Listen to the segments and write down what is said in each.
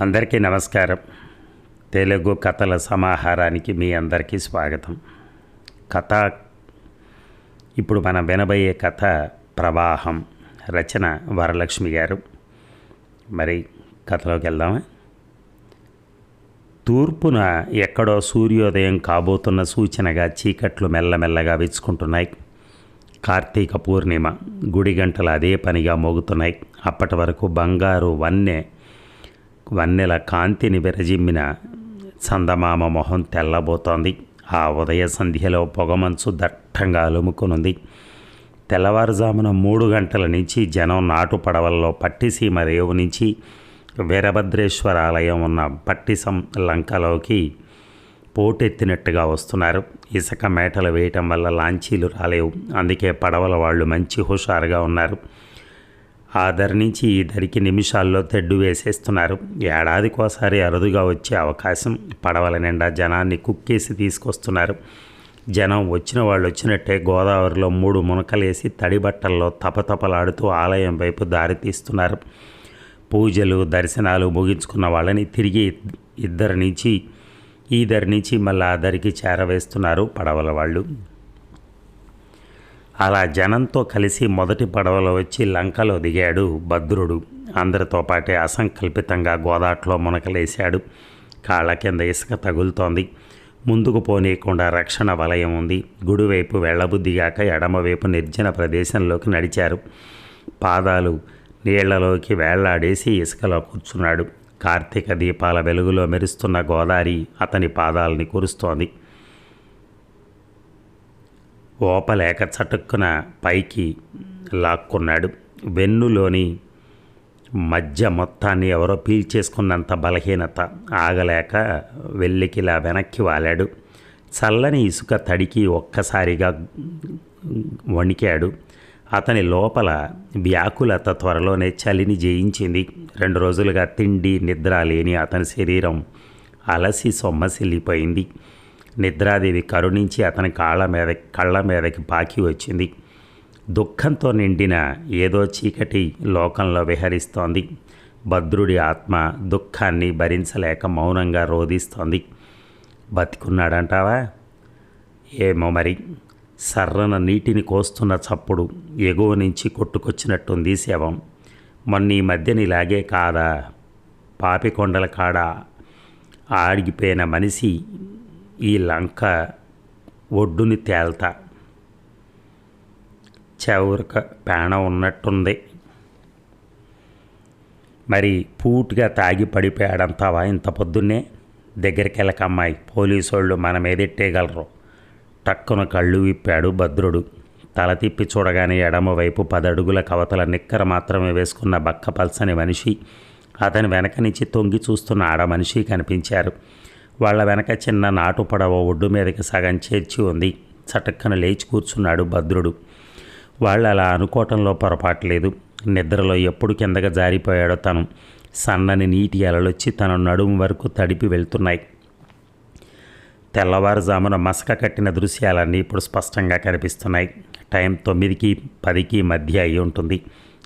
అందరికీ నమస్కారం. తెలుగు కథల సమాహారానికి మీ అందరికీ స్వాగతం. కథ ఇప్పుడు మనం వినబోయే కథ ప్రవాహం రచన వరలక్ష్మి గారు. మరి కథలోకి వెళ్దామా? తూర్పున ఎక్కడో సూర్యోదయం కాబోతున్న సూచనగా చీకట్లు మెల్లమెల్లగా విచ్చుకుంటున్నాయి కార్తీక పూర్ణిమ గుడి గంటలు అదే పనిగా మోగుతున్నాయి. అప్పటి వరకు బంగారు వన్నె వన్నెల కాంతిని విరజిమ్మిన చందమామ మొహం తెల్లబోతోంది. ఆ ఉదయ సంధ్యలో పొగమంచు దట్టంగా అలుముకునుంది. తెల్లవారుజామున మూడు గంటల నుంచి జనం నాటు పడవల్లో పట్టిసీమ రేవు నుంచి వీరభద్రేశ్వర ఆలయం ఉన్న పట్టిసం లంకలోకి పోటెత్తినట్టుగా వస్తున్నారు. ఇసుక మేటలు వేయటం వల్ల లాంచీలు రాలేవు. అందుకే పడవల వాళ్ళు మంచి హుషారుగా ఉన్నారు. ఆ ధర నుంచి ఈ ధరికి నిమిషాల్లో తెడ్డు వేసేస్తున్నారు. ఏడాదికోసారి అరుదుగా వచ్చే అవకాశం పడవల నిండా జనాన్ని కుక్కేసి తీసుకొస్తున్నారు. జనం వచ్చిన వాళ్ళు వచ్చినట్టే గోదావరిలో మూడు మునకలేసి తడి బట్టల్లో తపతపలాడుతూ ఆలయం వైపు దారి తీస్తున్నారు. పూజలు దర్శనాలు ముగించుకున్న వాళ్ళని తిరిగి ఇద్దరి నుంచి ఈ ధరి నుంచి మళ్ళీ ఆ దరికి చేరవేస్తున్నారు పడవల వాళ్ళు. అలా జనంతో కలిసి మొదటి పడవలో వచ్చి లంకలో దిగాడు భద్రుడు. అందరితో పాటే అసంకల్పితంగా గోదాట్లో మునకలేశాడు. కాళ్ళ కింద ఇసుక తగులుతోంది. ముందుకు పోనీయకుండా రక్షణ వలయం ఉంది. గుడివైపు వెళ్ళబుద్దిగాక ఎడమవైపు నిర్జన ప్రదేశంలోకి నడిచారు. పాదాలు నీళ్ళలోకి వేళ్ళాడేసి ఇసుకలో కూర్చున్నాడు. కార్తీక దీపాల వెలుగులో మెరుస్తున్న గోదారి అతని పాదాలని కురుస్తోంది. ఓపలేక చటుక్కున పైకి లాక్కున్నాడు. వెన్నులోని మధ్య మొత్తాన్ని ఎవరో పీల్చేసుకున్నంత బలహీనత ఆగలేక వెళ్ళికిలా వెనక్కి వాలాడు. చల్లని ఇసుక తడికి ఒక్కసారిగా వణికాడు. అతని లోపల వ్యాకులత త్వరలోనే చలిని జయించింది. రెండు రోజులుగా తిండి నిద్ర లేని అతని శరీరం అలసి సొమ్మసిల్లిపోయింది. నిద్రాదేవి కరుణించి అతని కాళ్ళ మీద కళ్ళ మీదకి పాకి వచ్చింది. దుఃఖంతో నిండిన ఏదో చీకటి లోకంలో విహరిస్తోంది. భద్రుడి ఆత్మ దుఃఖాన్ని భరించలేక మౌనంగా రోధిస్తోంది. బతికున్నాడంటావా? ఏమో మరి. సర్రన నీటిని కోస్తున్న చప్పుడు ఎగువ నుంచి కొట్టుకొచ్చినట్టుంది శవం. మొన్న ఈ మధ్యన ఇలాగే కాదా? పాపికొండల కాడ ఆడిగిపోయిన మనిషి ఈ లంక ఒడ్డుని తేల్తా. చౌరక పేణ ఉన్నట్టుంది. మరి పూర్తిగా తాగి పడిపోయాడంతావా ఇంత పొద్దున్నే? దగ్గరికి వెళ్ళక అమ్మాయి పోలీసు వాళ్ళు మన మీదెట్టేయగలరు టక్కున కళ్ళు విప్పాడు భద్రుడు. తల తిప్పి చూడగానే ఎడమవైపు పదడుగుల కవతల నిక్కర మాత్రమే వేసుకున్న బక్క పల్సని మనిషి అతని వెనక నుంచి తొంగి చూస్తున్న ఆడ మనిషి కనిపించారు. వాళ్ళ వెనక చిన్న నాటు పడవ ఒడ్డు మీదకి సగం చేర్చి ఉంది. చటక్కన లేచి కూర్చున్నాడు భద్రుడు. వాళ్ళు అలా అనుకోవటంలో పొరపాటు లేదు నిద్రలో ఎప్పుడు కిందగా జారిపోయాడో తను. సన్నని నీటి అలలొచ్చి తన నడుము వరకు తడిపి వెళ్తున్నాయి. తెల్లవారుజామున మసక కట్టిన దృశ్యాలన్నీ ఇప్పుడు స్పష్టంగా కనిపిస్తున్నాయి. టైం తొమ్మిదికి పదికి మధ్య అయి ఉంటుంది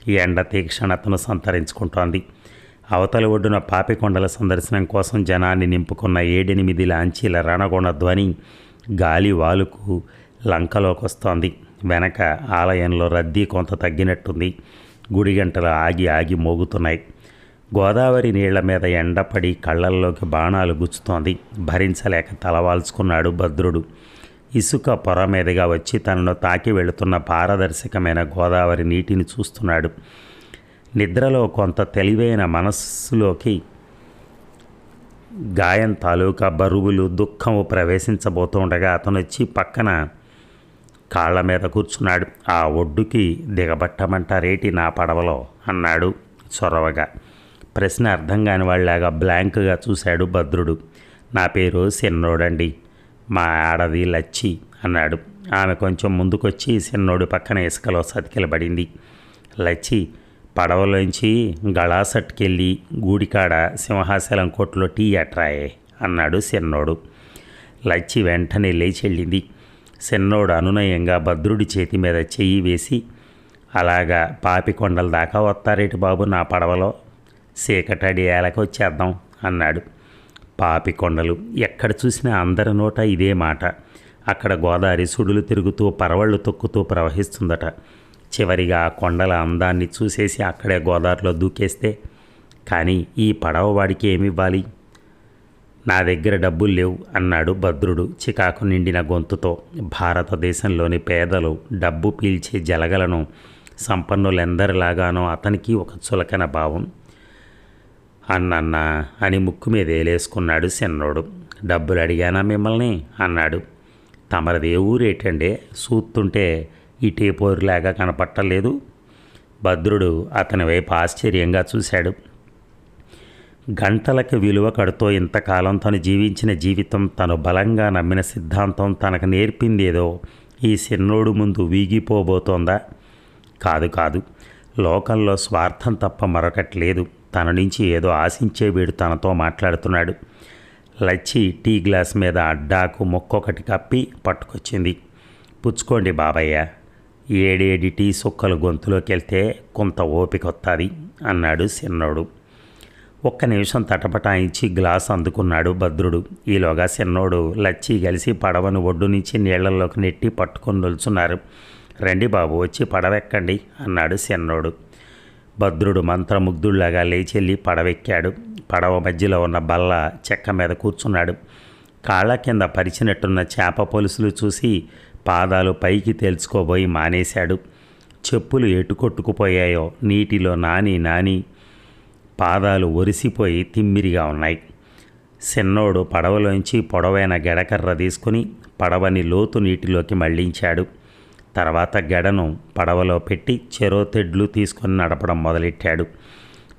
ఈ ఎండ తీక్షణతను సంతరించుకుంటోంది. అవతల ఒడ్డున పాపికొండల సందర్శనం కోసం జనాన్ని నింపుకున్న ఏడెనిమిది లాంచీల రణగొండ ధ్వని గాలి వాలుకు లంకలోకొస్తోంది. వెనక ఆలయంలో రద్దీ కొంత తగ్గినట్టుంది. గుడిగంటలు ఆగి ఆగి మోగుతున్నాయి. గోదావరి నీళ్ళ మీద ఎండపడి కళ్ళల్లోకి బాణాలు గుచ్చుతోంది. భరించలేక తలవాల్చుకున్నాడు భద్రుడు. ఇసుక పొర మీదుగా వచ్చి తనను తాకి వెళుతున్న పారదర్శకమైన గోదావరి నీటిని చూస్తున్నాడు. నిద్రలో కొంత తెలివైన మనస్సులోకి గాయం తాలూకా బరువులు దుఃఖము ప్రవేశించబోతుండగా అతను వచ్చి పక్కన కాళ్ళ మీద కూర్చున్నాడు. ఆ ఒడ్డుకి దిగబట్టమంటారేటి నా పడవలో? అన్నాడు చొరవగా. ప్రశ్న అర్థం కాని వాళ్ళలాగా బ్లాంక్గా చూశాడు భద్రుడు. నా పేరు సిన్నోడండి. మా ఆడది లచ్చి అన్నాడు. ఆమె కొంచెం ముందుకొచ్చి సిన్నోడు పక్కన ఇసుకలో సతికిలబడింది. లచ్చి పడవలోంచి గళాసట్కెళ్ళి గూడికాడ సింహాచలం కొట్లో టీ అట్రాయే అన్నాడు సిన్నోడు. లచ్చి వెంటనే లేచెళ్ళింది సిన్నోడు అనునయంగా భద్రుడి చేతి మీద చెయ్యి వేసి అలాగా పాపికొండల దాకా వస్తారేటి బాబు నా పడవలో? సీకటడి ఏలకి వచ్చేద్దాం అన్నాడు. పాపి కొండలు ఎక్కడ చూసినా అందరి నోట ఇదే మాట. అక్కడ గోదావరి సుడులు తిరుగుతూ పరవళ్ళు తొక్కుతూ ప్రవహిస్తుందట. చివరిగా కొండల అందాన్ని చూసేసి అక్కడే గోదావరిలో దూకేస్తే కానీ ఈ పడవ వాడికి ఏమివ్వాలి? నా దగ్గర డబ్బులు లేవు అన్నాడు భద్రుడు చికాకు నిండిన గొంతుతో. భారతదేశంలోని పేదలు డబ్బు పీల్చే జలగలను సంపన్నులెందరిలాగానో అతనికి ఒక చులకన భావం. అన్నన్న అని ముక్కు మీద ఏలేసుకున్నాడు సిన్నోడు. డబ్బులు అడిగానా మిమ్మల్ని? అన్నాడు. తమరిది ఏ ఊరేటండే. సూత్తుంటే ఇటే పోరులాగా కనపట్టలేదు. భద్రుడు అతని వైపు ఆశ్చర్యంగా చూశాడు. గంటలకు విలువ కడుతో ఇంతకాలం తను జీవించిన జీవితం తను బలంగా నమ్మిన సిద్ధాంతం తనకు నేర్పిందేదో ఈ చిన్నోడు ముందు వీగిపోబోతోందా? కాదు కాదు. లోకంలో స్వార్థం తప్ప మరొకటి లేదు. తన నుంచి ఏదో ఆశించే వీడు తనతో మాట్లాడుతున్నాడు. లచ్చి టీ గ్లాస్ మీద అడ్డాకు మొక్కొకటి కప్పి పట్టుకొచ్చింది. పుచ్చుకోండి బాబయ్య. ఏడేడి టీ సుక్కలు గొంతులోకి వెళ్తే కొంత ఓపిక వస్తుంది అన్నాడు చిన్నోడు ఒక్క నిమిషం తటపటాయించి గ్లాస్ అందుకున్నాడు భద్రుడు. ఈలోగా చిన్నోడు లచ్చి కలిసి పడవను ఒడ్డు నుంచి నీళ్ళలోకి నెట్టి పట్టుకొని నిల్చున్నారు. రండి బాబు వచ్చి పడవెక్కండి అన్నాడు చిన్నోడు భద్రుడు మంత్రముగ్ధుళ్ళాగా లేచెల్లి పడవెక్కాడు. పడవ మధ్యలో ఉన్న బల్ల చెక్క మీద కూర్చున్నాడు. కాళ్ళ కింద పరిచినట్టున్న చేప పొలుసులు చూసి పాదాలు పైకి తేల్చుకోబోయి మానేశాడు. చెప్పులు ఎటు కొట్టుకుపోయాయో నీటిలో నాని నాని పాదాలు ఒరిసిపోయి తిమ్మిరిగా ఉన్నాయి. సిన్నోడు పడవలోంచి పొడవైన గడకర్ర తీసుకుని పడవని లోతు నీటిలోకి మళ్ళించాడు తర్వాత గడను పడవలో పెట్టి చెరో తెడ్లు తీసుకొని నడపడం మొదలెట్టాడు.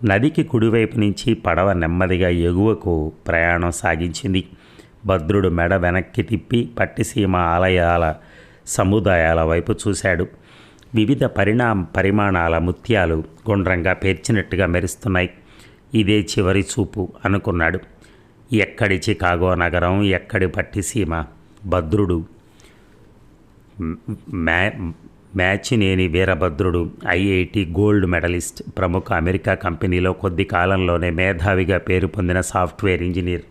నదికి కుడివైపు నుంచి పడవ నెమ్మదిగా ఎగువకు ప్రయాణం సాగించింది. భద్రుడు మెడ వెనక్కి తిప్పి పట్టిసీమ ఆలయాల సముదాయాల వైపు చూశాడు. వివిధ పరిణామ పరిమాణాల ముత్యాలు గుండ్రంగా పేర్చినట్టుగా మెరుస్తున్నాయి. ఇదే చివరి చూపు అనుకున్నాడు. ఎక్కడి చికాగో నగరం ఎక్కడి పట్టిసీమ భద్రుడు. మ్యా Machineni Veerabhadrudu IIT gold medalist ప్రముఖ అమెరికా కంపెనీలో కొద్ది కాలంలోనే మేధావిగా పేరు పొందిన సాఫ్ట్వేర్ ఇంజనీర్.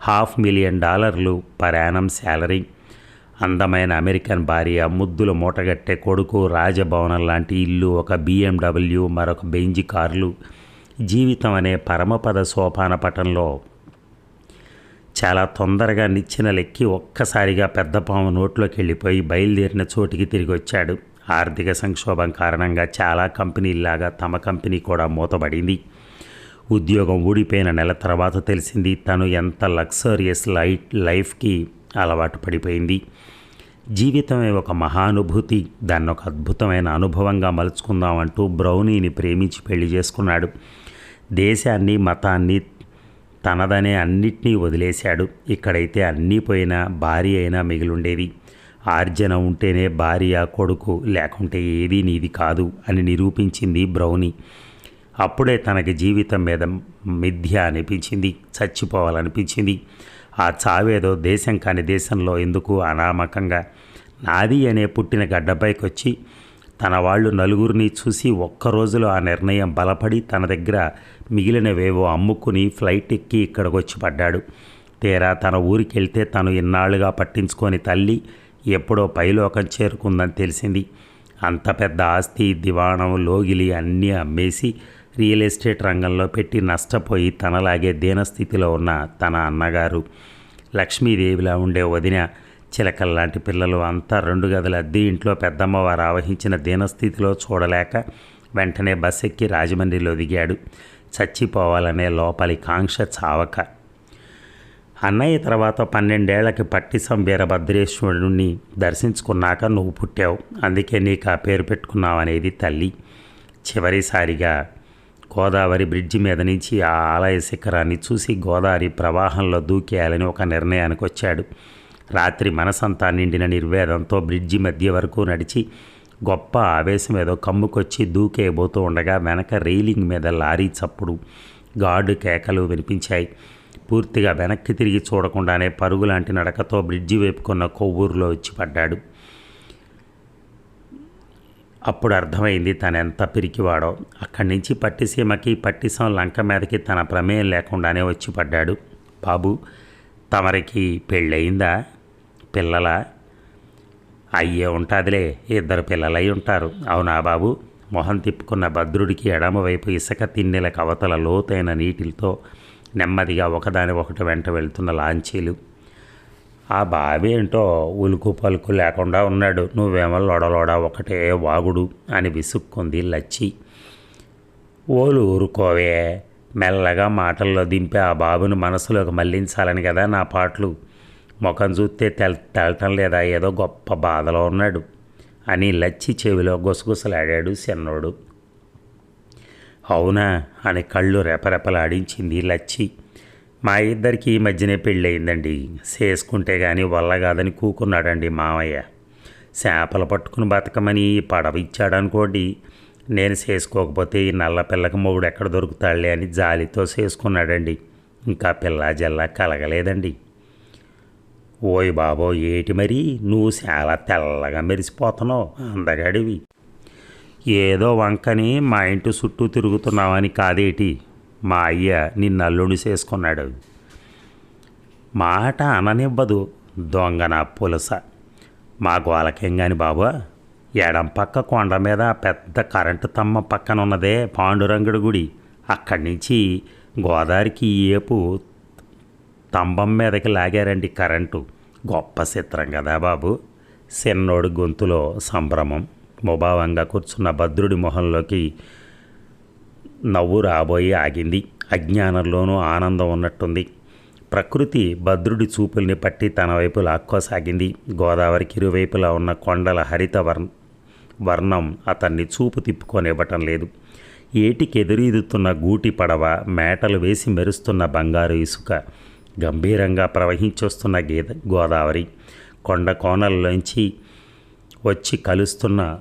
హాఫ్ మిలియన్ డాలర్లు పర్ యానం శాలరీ. అందమైన అమెరికన్ భార్య ముద్దులు మూటగట్టే కొడుకు రాజభవనం లాంటి ఇల్లు ఒక బిఎండబ్ల్యూ మరొక బెంజి కార్లు. జీవితం అనే పరమపద సోపాన పటంలో చాలా తొందరగా నిచ్చిన లెక్కి ఒక్కసారిగా పెద్ద పాము నోట్లోకి వెళ్ళిపోయి బయలుదేరిన చోటికి తిరిగి వచ్చాడు ఆర్థిక సంక్షోభం కారణంగా చాలా కంపెనీల్లాగా తమ కంపెనీ కూడా మూతబడింది. ఉద్యోగం ఊడిపోయిన నెల తర్వాత తెలిసింది తను ఎంత లగ్జరియస్ లైట్ లైఫ్కి అలవాటు పడిపోయింది. జీవితమే ఒక మహానుభూతి దాన్ని ఒక అద్భుతమైన అనుభవంగా మలుచుకుందామంటూ బ్రౌనీని ప్రేమించి పెళ్ళి చేసుకున్నాడు. దేశాన్ని మతాన్ని తనదనే అన్నిటినీ వదిలేశాడు. ఇక్కడైతే అన్నీ పోయినా భార్య అయినా మిగిలుండేది. ఆర్జన ఉంటేనే భార్య కొడుకు లేకుంటే ఏదీ నీది కాదు అని నిరూపించింది బ్రౌని. అప్పుడే తనకి జీవితం మీద మిథ్య అనిపించింది చచ్చిపోవాలనిపించింది. ఆ చావేదో దేశం కాని దేశంలో ఎందుకు అనామకంగా? నాది అనే పుట్టిన గడ్డపైకి వచ్చి తన వాళ్ళు నలుగురిని చూసి ఒక్క రోజులో ఆ నిర్ణయం బలపడి తన దగ్గర మిగిలినవేవో అమ్ముకుని ఫ్లైట్ ఎక్కి ఇక్కడికొచ్చి పడ్డాడు. తీరా తన ఊరికి వెళ్తే తను ఇన్నాళ్ళుగా పట్టించుకొని తల్లి ఎప్పుడో పైలోకం చేరుకుందని తెలిసింది. అంత పెద్ద ఆస్తి దివాణం లోగిలి అన్నీ అమ్మేసి రియల్ ఎస్టేట్ రంగంలో పెట్టి నష్టపోయి తనలాగే దీనస్థితిలో ఉన్న తన అన్నగారు లక్ష్మీదేవిలా ఉండే వదిన చిలకల్లాంటి పిల్లలు అంతా రెండు గదుల అద్దె ఇంట్లో పెద్దమ్మవారు ఆవహించిన దీనస్థితిలో చూడలేక వెంటనే బస్ ఎక్కి రాజమండ్రిలో దిగాడు. చచ్చిపోవాలనే లోపలి కాంక్ష చావక. అన్నయ్య తర్వాత పన్నెండేళ్ళకి పట్టిసం వీరభద్రేశ్వరుడిని దర్శించుకున్నాక నువ్వు పుట్టావు. అందుకే నీకు ఆ పేరు పెట్టుకున్నావనేది తల్లి. చివరిసారిగా గోదావరి బ్రిడ్జి మీద నుంచి ఆ ఆలయ శిఖరాన్ని చూసి గోదావరి ప్రవాహంలో దూకేయాలని ఒక నిర్ణయానికి వచ్చాడు. రాత్రి మనసంతా నిండిన నిర్వేదంతో బ్రిడ్జి మధ్య వరకు నడిచి గొప్ప ఆవేశం ఏదో కమ్ముకొచ్చి దూకేయబోతూ ఉండగా వెనక రైలింగ్ మీద లారీ చప్పుడు గార్డు కేకలు వినిపించాయి. పూర్తిగా వెనక్కి తిరిగి చూడకుండానే పరుగులాంటి నడకతో బ్రిడ్జి వైపుకున్న కొవ్వూరులో వచ్చి పడ్డాడు. అప్పుడు అర్థమైంది తనెంత పిరికివాడో. అక్కడి నుంచి పట్టిసీమకి పట్టిసం లంక మీదకి తన ప్రమేయం లేకుండానే వచ్చి పడ్డాడు. బాబు తమరికి పెళ్ళయిందా? పిల్లల? అయ్యే ఉంటుందిలే ఇద్దరు పిల్లలై ఉంటారు. అవునా బాబు? మొహం తిప్పుకున్న భద్రుడికి ఎడమవైపు ఇసుక తిన్నెల కవతల లోతైన నీటితో నెమ్మదిగా ఒకదాని ఒకటి వెంట వెళ్తున్న లాంచీలు. ఆ బావేంటో ఉలుకు పలుకు లేకుండా ఉన్నాడు. నువ్వేమో లొడలోడ ఒకటే వాగుడు అని విసుక్కుంది లచ్చి. ఓలు ఊరుకోవే మెల్లగా మాటల్లో దింపే ఆ బాబుని మనసులోకి మళ్ళించాలని కదా నా పాటలు. ముఖం చూస్తే తెల్ తెలటం లేదా ఏదో గొప్ప బాధలో ఉన్నాడు అని లచ్చి చెవిలో గుసగుసలాడాడు చిన్నోడు. అవునా అని కళ్ళు రెపరెపలాడించింది లచ్చి. మా ఇద్దరికి ఈ మధ్యనే పెళ్ళయిందండి. చేసుకుంటే కానీ వల్ల కాదని కూకున్నాడండి మావయ్య చేపలు పట్టుకుని బతకమని పడవ ఇచ్చాడనుకోండి. నేను చేసుకోకపోతే ఈ నల్ల పిల్లకి మొగుడు ఎక్కడ దొరుకుతాడులే అని జాలితో చేసుకున్నాడండి. ఇంకా పిల్ల జల్లా కలగలేదండి. ఓయ్ బాబో ఏటి మరి? నువ్వు చాలా తెల్లగా మెరిసిపోతున్నావు. అందగాడివి. ఏదో వంకని మా ఇంటి చుట్టూ తిరుగుతున్నావని కాదేటి? మా అయ్య నిన్న అల్లుడి చేసుకున్నాడు. మాట అననివ్వదు దొంగ నా పులస. మా గోలకేం కాని బాబు ఎడం పక్క కొండ మీద పెద్ద కరెంటు తమ్మ పక్కన ఉన్నదే పాండురంగుడి గుడి. అక్కడి నుంచి గోదావరికి ఏపు స్తంభం మీదకి లాగారండి కరెంటు. గొప్ప చిత్రం కదా బాబు. సిన్నోడి గొంతులో సంభ్రమం. ముభావంగా కూర్చున్న భద్రుడి మొహంలోకి నవ్వు రాబోయి ఆగింది. అజ్ఞానంలోనూ ఆనందం ఉన్నట్టుంది. ప్రకృతి భద్రుడి చూపుల్ని పట్టి తన వైపు లాక్కోసాగింది. గోదావరికి ఇరువైపులా ఉన్న కొండల హరిత వర్ణ వర్ణం అతన్ని చూపు తిప్పుకొనివ్వటం లేదు. ఏటికెదురీదుతున్న గూటి పడవ మేటలు వేసి మెరుస్తున్న బంగారు ఇసుక గంభీరంగా ప్రవహించొస్తున్న గీత గోదావరి కొండ కోణల్లోంచి వచ్చి కలుస్తున్న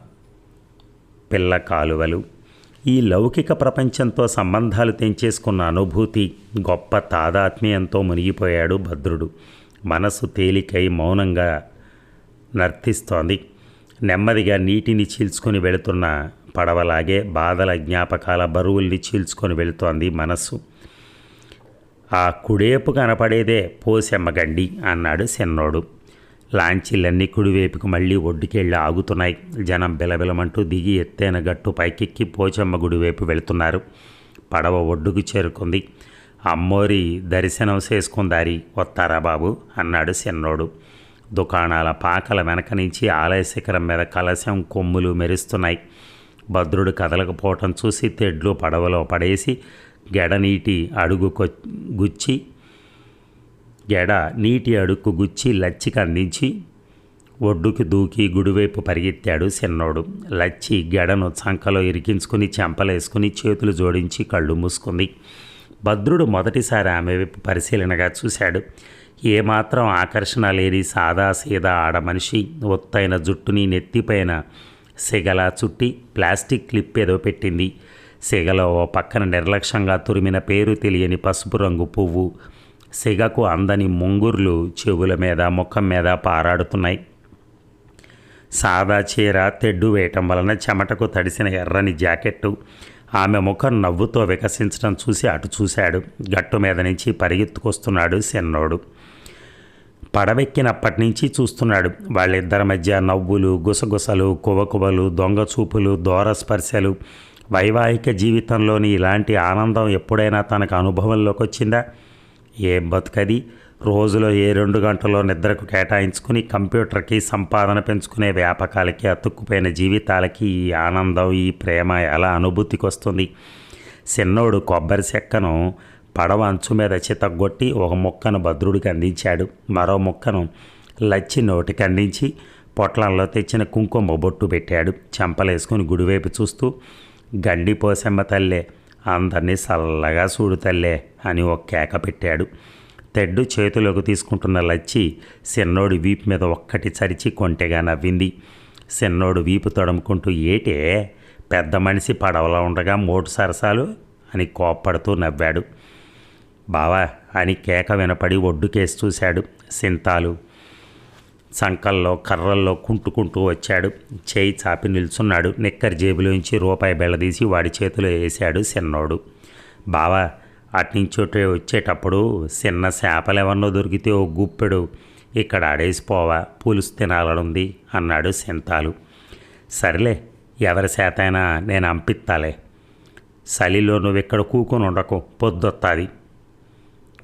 పిల్ల కాలువలు ఈ లౌకిక ప్రపంచంతో సంబంధాలు తెంచేసుకున్న అనుభూతి గొప్ప తాదాత్మ్యంతో మునిగిపోయాడు భద్రుడు. మనసు తేలికై మౌనంగా నర్తిస్తోంది. నెమ్మదిగా నీటిని చీల్చుకొని వెళుతున్న పడవలాగే బాధల జ్ఞాపకాల బరువుల్ని చీల్చుకొని వెళుతోంది మనస్సు. ఆ కుడేపు కనపడేదే పోసెమ్మగండి అన్నాడు చిన్నోడు లాంచీలన్నీ కుడివైపుకు మళ్ళీ ఒడ్డుకెళ్ళి ఆగుతున్నాయి. జనం బిలబిలమంటూ దిగి ఎత్తైన గట్టు పైకెక్కి పోచమ్మ గుడివైపు వెళుతున్నారు. పడవ ఒడ్డుకు చేరుకుంది. అమ్మోరి దర్శనం చేసుకుందారి వస్తారా బాబు? అన్నాడు చిన్నోడు దుకాణాల పాకల వెనక నుంచి ఆలయ శిఖరం మీద కలశం కొమ్ములు మెరుస్తున్నాయి. భద్రుడు కదలకపోవటం చూసి తెడ్లు పడవలో పడేసి గెడనీటి అడుగు గుచ్చి ఎడ నీటి అడుక్కు గుచ్చి లచ్చికి అందించి ఒడ్డుకు దూకి గుడివైపు పరిగెత్తాడు సిన్నోడు. లచ్చి గెడను చంకలో ఇరికించుకుని చెంపలేసుకుని చేతులు జోడించి కళ్ళు మూసుకుంది. భద్రుడు మొదటిసారి ఆమె వైపు పరిశీలనగా చూశాడు. ఏమాత్రం ఆకర్షణ లేని సాదా సీదా ఆడ మనిషి ఒత్తైన జుట్టుని నెత్తిపైన సిగలా చుట్టి ప్లాస్టిక్ క్లిప్ ఏదో పెట్టింది. సిగలో ఓ పక్కన నిర్లక్ష్యంగా తురిమిన పేరు తెలియని పసుపు రంగు పువ్వు సిగకు అందని ముంగుర్లు చెవుల మీద ముఖం మీద పారాడుతున్నాయి. సాదా చీర తెడ్డు వేయటం వలన చెమటకు తడిసిన ఎర్రని జాకెట్టు. ఆమె ముఖం నవ్వుతో వికసించడం చూసి అటు చూశాడు. గట్టు మీద నుంచి పరిగెత్తుకొస్తున్నాడు సిన్నోడు. పడవెక్కినప్పటి నుంచి చూస్తున్నాడు. వాళ్ళిద్దరి మధ్య నవ్వులు గుసగుసలు కువకువలు దొంగ చూపులు దూర స్పర్శలు. వైవాహిక జీవితంలోని ఇలాంటి ఆనందం ఎప్పుడైనా తనకు అనుభవంలోకి వచ్చిందా ఏం బతుకది? రోజులో ఏ రెండు గంటల్లో నిద్రకు కేటాయించుకుని కంప్యూటర్కి సంపాదన పెంచుకునే వ్యాపకాలకి అతుక్కుపోయిన జీవితాలకి ఈ ఆనందం ఈ ప్రేమ ఎలా అనుభూతికి వస్తుంది చిన్నోడు కొబ్బరి చెక్కను పడవ అంచు మీద చితగొట్టి ఒక ముక్కను భద్రుడికి అందించాడు. మరో ముక్కను లచ్చి నోటికి అందించి పొట్లంలో తెచ్చిన కుంకుమ బొట్టు పెట్టాడు. చెంపలేసుకుని గుడివైపు చూస్తూ గండి పోసెమ్మ తల్లే అందరినీ చల్లగా చూడు తల్లే అని ఒక కేక పెట్టాడు. తెడ్డు చేతులకు తీసుకుంటున్న లచ్చి సిన్నోడు వీపు మీద ఒక్కటి చరిచి కొంటెగా నవ్వింది. సిన్నోడు వీపు తడుముకుంటూ ఏటే? పెద్ద మనిషి పడవలో ఉండగా మోటు సరసాలు? అని కోప్పడుతూ నవ్వాడు. బావా అని కేక వినపడి ఒడ్డుకేసి చూశాడు సింతాలు. సంకల్లో కర్రల్లో కుంటుకుంటూ వచ్చాడు. చేయి చాపి నిల్చున్నాడు. నిక్కర్ జేబులోంచి రూపాయి బెళ్ళదీసి వాడి చేతిలో వేశాడు చిన్నోడు బావా అట్నుంచోటే వచ్చేటప్పుడు చిన్న చేపలు దొరికితే ఓ గుప్పెడు. ఇక్కడ ఆడేసిపోవా పులుసు తినాలనుంది అన్నాడు సింతాలు. సరేలే ఎవరి చేతైనా నేను అంపిత్తాలే. చలిలో నువ్వు ఇక్కడ కూకొని ఉండకు పొద్దొత్తాది.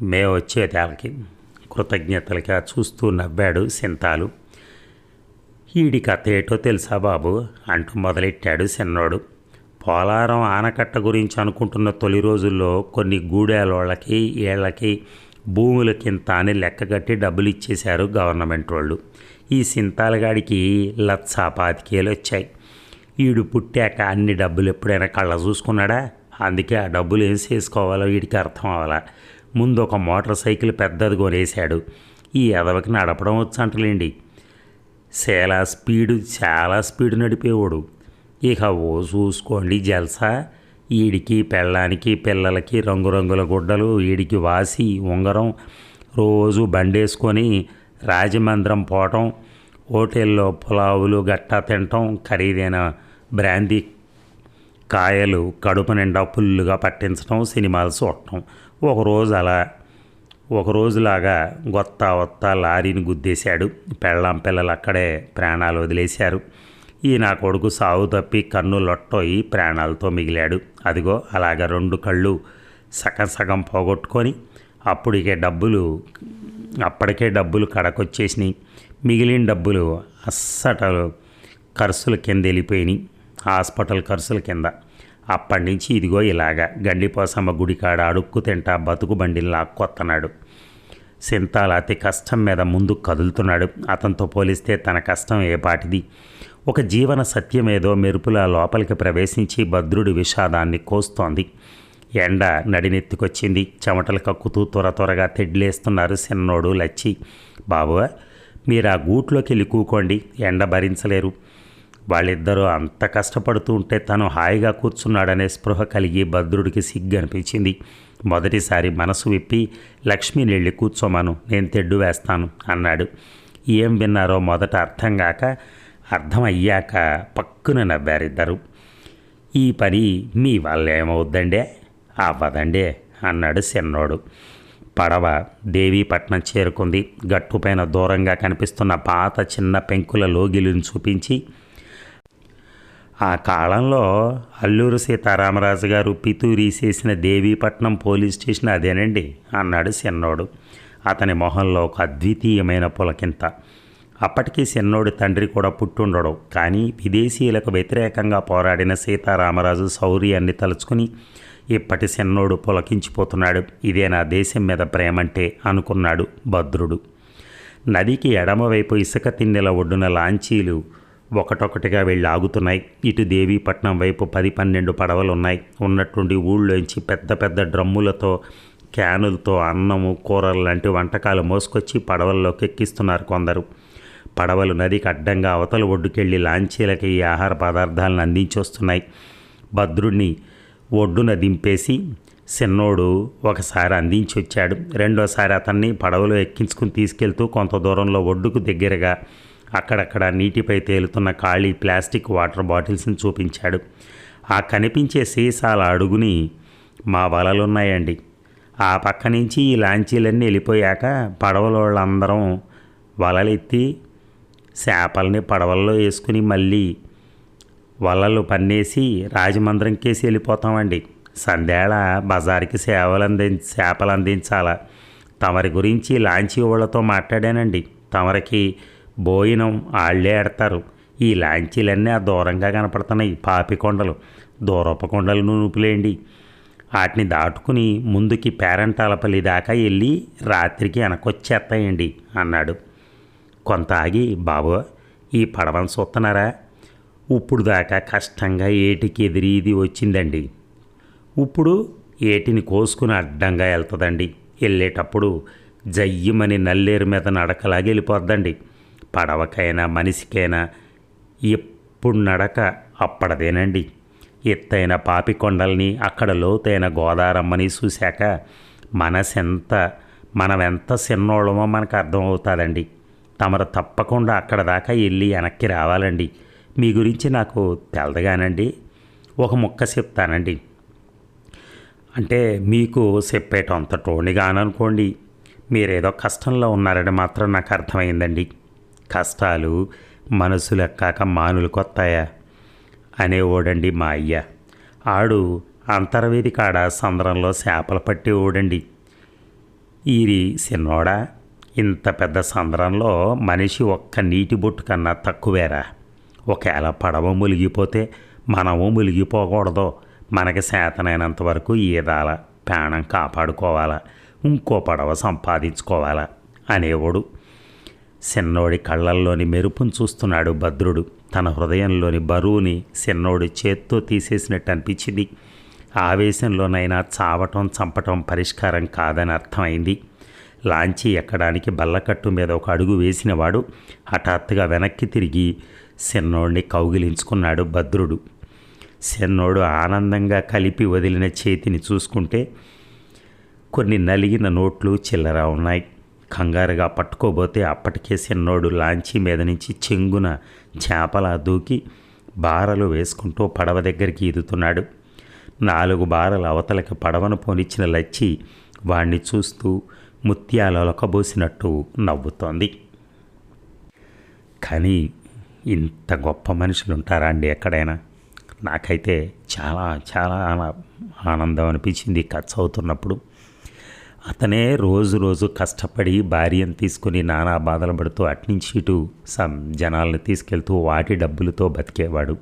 మే వచ్చే తేలకి. కృతజ్ఞతలుగా చూస్తూ నవ్వాడు సింతాలు. ఈడి కథ ఏటో తెలుసా బాబు? అంటూ మొదలెట్టాడు సిన్నోడు. పోలారం ఆనకట్ట గురించి అనుకుంటున్న తొలి రోజుల్లో కొన్ని గూడేలోళ్ళకి ఏళ్ళకి భూములకింత అని లెక్కగట్టి డబ్బులు ఇచ్చేశారు గవర్నమెంట్ వాళ్ళు ఈ సింతాలగాడికి లచ్చ పాతికేలు వచ్చాయి ఈడు పుట్టాక అన్ని డబ్బులు ఎప్పుడైనా కళ్ళ చూసుకున్నాడా? అందుకే ఆ డబ్బులు ఏం చేసుకోవాలో వీడికి అర్థం అవ్వాలా. ముందు ఒక మోటార్ సైకిల్ పెద్దది కొనేశాడు. ఈ ఎదవకి నడపడం వచ్చంటలేండి. చాలా స్పీడు చాలా స్పీడ్ నడిపేవాడు. ఇక ఓ చూసుకోండి జల్సా. ఈడికి పెళ్ళానికి పిల్లలకి రంగురంగుల గుడ్డలు ఈడికి వాసి ఉంగరం రోజు బండేసుకొని రాజమందిరం పోవటం హోటల్లో పులావులు గట్టా తినటం ఖరీదైన బ్రాందీ కాయలు కడుపు నిండా పుల్లుగా పట్టించడం సినిమాలు చూడటం ఒకరోజు అలా ఒకరోజులాగా గొత్త ఒత్త లారీని గుద్దేశాడు. పెళ్ళాం పిల్లలు అక్కడే ప్రాణాలు వదిలేశారు. ఈ నా కొడుకు సాగు తప్పి కన్ను లొట్టోయి ప్రాణాలతో మిగిలాడు. అదిగో అలాగ రెండు కళ్ళు సగం సగం పోగొట్టుకొని అప్పటికే డబ్బులు అప్పటికే డబ్బులు కడకొచ్చేసినాయి. మిగిలిన డబ్బులు అస్సటలు ఖర్చుల కింద వెళ్ళిపోయినాయి. హాస్పిటల్ ఖర్చుల కింద. అప్పటినుంచి ఇదిగో ఇలాగా గండిపోసమ్మ గుడికాడ అడుక్కు తింటా బతుకు బండిని లాక్కొత్తన్నాడు సింతాల అతి కష్టం మీద ముందు కదులుతున్నాడు. అతనితో పోలిస్తే తన కష్టం ఏపాటిది ఒక జీవన సత్యమేదో మెరుపులా లోపలికి ప్రవేశించి భద్రుడి విషాదాన్ని కోస్తోంది. ఎండ నడినెత్తుకొచ్చింది. చెమటలు కక్కుతూ త్వర త్వరగా తెడ్లేస్తున్నారు సిన్నోడు లచ్చి. బాబు మీరు ఆ గూట్లోకి వెళ్ళి కూకోండి. ఎండ భరించలేరు. వాళ్ళిద్దరూ అంత కష్టపడుతూ ఉంటే తను హాయిగా కూర్చున్నాడనే స్పృహ కలిగి భద్రుడికి సిగ్గు అనిపించింది. మొదటిసారి మనసు విప్పి లక్ష్మిని వెళ్ళి కూర్చోమను నేను తెడ్డు వేస్తాను అన్నాడు. ఏం విన్నారో మొదట అర్థం కాక అర్థమయ్యాక పక్కున నవ్వారిద్దరు ఈ పని మీ వల్ల ఏమవుద్దండే? అవ్వదండే అన్నాడు చిన్నోడు పడవ దేవీపట్నం చేరుకుంది. గట్టుపైన దూరంగా కనిపిస్తున్న పాత చిన్న పెంకుల లోగిలిని చూపించి ఆ కాలంలో అల్లూరు సీతారామరాజు గారు పితూరి చేసిన దేవీపట్నం పోలీస్ స్టేషన్ అదేనండి అన్నాడు చిన్నోడు అతని మొహంలో ఒక అద్వితీయమైన పులకింత. అప్పటికీ చిన్నోడి తండ్రి కూడా పుట్టుండడు. కానీ విదేశీయులకు వ్యతిరేకంగా పోరాడిన సీతారామరాజు శౌర్యాన్ని తలుచుకుని ఇప్పటి చిన్నోడు పులకించిపోతున్నాడు. ఇదే నా దేశం మీద ప్రేమంటే అనుకున్నాడు భద్రుడు. నదికి ఎడమవైపు ఇసుక తిన్నెల ఒడ్డున లాంచీలు ఒకటొకటిగా వెళ్ళి ఆగుతున్నాయి. ఇటు దేవీపట్నం వైపు పది పన్నెండు పడవలు ఉన్నాయి ఉన్నట్టుండి ఊళ్ళోంచి పెద్ద పెద్ద డ్రమ్ములతో క్యానులతో అన్నము కూరలు లాంటి వంటకాలు మోసుకొచ్చి పడవల్లోకి ఎక్కిస్తున్నారు కొందరు. పడవలు నదికి అడ్డంగా అవతల ఒడ్డుకెళ్ళి లాంచీలకి ఈ ఆహార పదార్థాలను అందించొస్తున్నాయి. భద్రుడిని ఒడ్డున దింపేసి చిన్నోడు ఒకసారి అందించి వచ్చాడు రెండోసారి అతన్ని పడవలో ఎక్కించుకుని తీసుకెళ్తూ కొంత దూరంలో ఒడ్డుకు దగ్గరగా అక్కడక్కడ నీటిపై తేలుతున్న ఖాళీ ప్లాస్టిక్ వాటర్ బాటిల్స్ని చూపించాడు. ఆ కనిపించే సీసాల అడుగుని మా వలలున్నాయండి. ఆ పక్క నుంచి ఈ లాంచీలన్నీ వెళ్ళిపోయాక పడవలోళ్ళందరం వలలెత్తి చేపల్ని పడవల్లో వేసుకుని మళ్ళీ వలలు పన్నేసి రాజమందిరం కేసి వెళ్ళిపోతామండి. సందేళ బజార్కి సేవలు అంది చేపలు అందించాల తమరి గురించి లాంచీ వాళ్ళతో మాట్లాడానండి. తమరికి బోయినం ఆళ్ళే ఆడతారు ఈ లాంచీలన్నీ ఆ దూరంగా కనపడుతున్నాయి. పాపి కొండలు. దూరపు కొండలు నూపులేండి. వాటిని దాటుకుని ముందుకి పేరంటాలపల్లి దాకా వెళ్ళి రాత్రికి వెనకొచ్చేస్తాయండి అన్నాడు. కొంత ఆగి బాబు ఈ పడవను చూస్తున్నారా? ఇప్పుడు దాకా కష్టంగా ఏటికి ఎదిరీది వచ్చిందండి. ఇప్పుడు ఏటిని కోసుకుని అడ్డంగా వెళ్తుందండి. వెళ్ళేటప్పుడు జయ్యమని నల్లేరు మీద నడకలాగి వెళ్ళిపోద్దండి. పడవకైనా మనిషికైనా ఎప్పుడు నడక అప్పడదేనండి. ఎత్తైన పాపి కొండల్ని అక్కడ లోతైన గోదారమ్మని చూశాక మనసెంత మనమెంత ఎంత చిన్నోళ్ళమో మనకు అర్థమవుతుందండి. తమరు తప్పకుండా అక్కడ దాకా వెళ్ళి వెనక్కి రావాలండి. మీ గురించి నాకు తెలదగానండి. ఒక ముక్క చెప్తానండి. అంటే మీకు చెప్పేటంత టోనిగాననుకోండి మీరేదో కష్టంలో ఉన్నారని మాత్రం నాకు అర్థమైందండి. కష్టాలు మనసులు ఎక్కాక మానులు కొత్తాయా? అనేవాడండి మా అయ్య. ఆడు అంతర్వేది కాడ సంద్రంలో చేపలు పట్టి ఓడండి. ఈరి సిన్నోడా ఇంత పెద్ద సంద్రంలో మనిషి ఒక్క నీటి బొట్టు కన్నా తక్కువేరా? ఒకవేళ పడవ మునిగిపోతే మనము మునిగిపోకూడదు మనకి చేతనైనంత వరకు ఈదాల ప్రాణం కాపాడుకోవాలా? ఇంకో పడవ సంపాదించుకోవాలా? అనేవాడు చిన్నోడి కళ్ళల్లోని మెరుపును చూస్తున్నాడు భద్రుడు. తన హృదయంలోని బరువుని చిన్నోడి చేత్తో తీసేసినట్టు అనిపించింది. ఆవేశంలోనైనా చావటం చంపటం పరిష్కారం కాదని అర్థమైంది. లాంచీ ఎక్కడానికి బల్లకట్టు మీద ఒక అడుగు వేసినవాడు హఠాత్తుగా వెనక్కి తిరిగి చిన్నోడిని కౌగిలించుకున్నాడు భద్రుడు. చిన్నోడు ఆనందంగా కలిపి వదిలిన చేతిని చూసుకుంటే కొన్ని నలిగిన నోట్లు చిల్లర ఉన్నాయి. కంగారుగా పట్టుకోబోతే అప్పటికే చిన్నోడు లాంచీ మీద నుంచి చెంగున చేపలా దూకి బారలు వేసుకుంటూ పడవ దగ్గరికి ఈదుతున్నాడు. నాలుగు బారలు అవతలకి పడవను పోనిచ్చిన లచ్చి వాణ్ణి చూస్తూ ముత్యాలొలకబోసినట్టు నవ్వుతోంది. కానీ ఇంత గొప్ప మనుషులు ఉంటారా అండి ఎక్కడైనా? నాకైతే చాలా చాలా ఆనందం అనిపించింది ఖర్చు అవుతున్నప్పుడు అతనే రోజు రోజు కష్టపడి భార్యను తీసుకుని నానా బాధలు పడుతూ అట్నుంచి ఇటు సం జనాలను తీసుకెళ్తూ వాటి డబ్బులతో బతికేవాడు.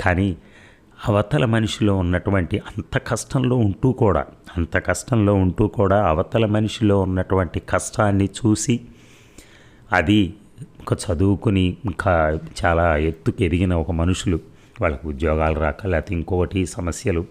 కానీ అవతల మనిషిలో ఉన్నటువంటి అంత కష్టంలో ఉంటూ కూడా అంత కష్టంలో ఉంటూ కూడా అవతల మనిషిలో ఉన్నటువంటి కష్టాన్ని చూసి అది ఒక చదువుకుని ఇంకా చాలా ఎత్తుకు ఎదిగిన ఒక మనుషులు. వాళ్ళకు ఉద్యోగాలు రాక లేకపోతే ఇంకొకటి సమస్యలు.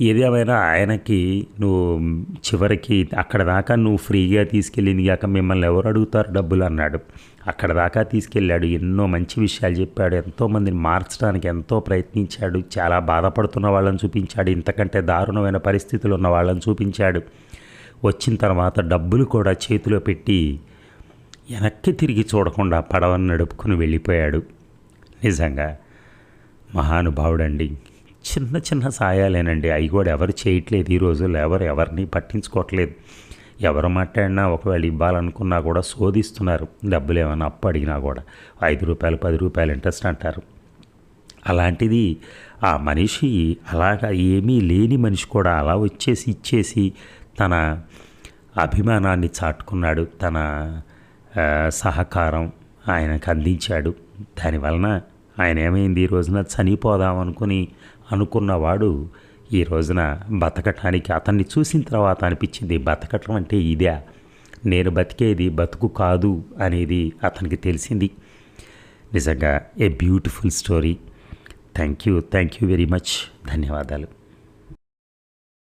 ఏదేమైనా ఆయనకి నువ్వు చివరికి అక్కడ దాకా నువ్వు ఫ్రీగా తీసుకెళ్ళింది కాక మిమ్మల్ని ఎవరు అడుగుతారు డబ్బులు అన్నాడు. అక్కడ దాకా తీసుకెళ్ళాడు. ఎన్నో మంచి విషయాలు చెప్పాడు. ఎంతోమందిని మార్చడానికి ఎంతో ప్రయత్నించాడు. చాలా బాధపడుతున్న వాళ్ళని చూపించాడు. ఇంతకంటే దారుణమైన పరిస్థితులు ఉన్న వాళ్ళని చూపించాడు. వచ్చిన తర్వాత డబ్బులు కూడా చేతిలో పెట్టి వెనక్కి తిరిగి చూడకుండా పడవను నడుపుకుని వెళ్ళిపోయాడు. నిజంగా మహానుభావుడండి చిన్న చిన్న సాయాలేనండి. అవి కూడా ఎవరు చేయట్లేదు ఈ రోజుల్లో. ఎవరు ఎవరిని పట్టించుకోవట్లేదు. ఎవరు మాట్లాడినా ఒకవేళ ఇవ్వాలనుకున్నా కూడా శోధిస్తున్నారు. డబ్బులు ఏమైనా అప్పు అడిగినా కూడా. ఐదు రూపాయలు పది రూపాయలు ఇంట్రెస్ట్ అంటారు. అలాంటిది ఆ మనిషి అలాగా ఏమీ లేని మనిషి కూడా అలా వచ్చేసి ఇచ్చేసి తన అభిమానాన్ని చాటుకున్నాడు. తన సహకారం ఆయనకు అందించాడు. దానివలన ఆయన ఏమైంది ఈ రోజున చనిపోదాం అనుకుని అనుకున్నవాడు ఈ రోజున బతకటానికి అతన్ని చూసిన తర్వాత అనిపించింది బతకటం అంటే ఇదే. నేను బతికేది బతుకు కాదు అనేది అతనికి తెలిసింది. నిజంగా a beautiful story. Thank you thank you very much. ధన్యవాదాలు.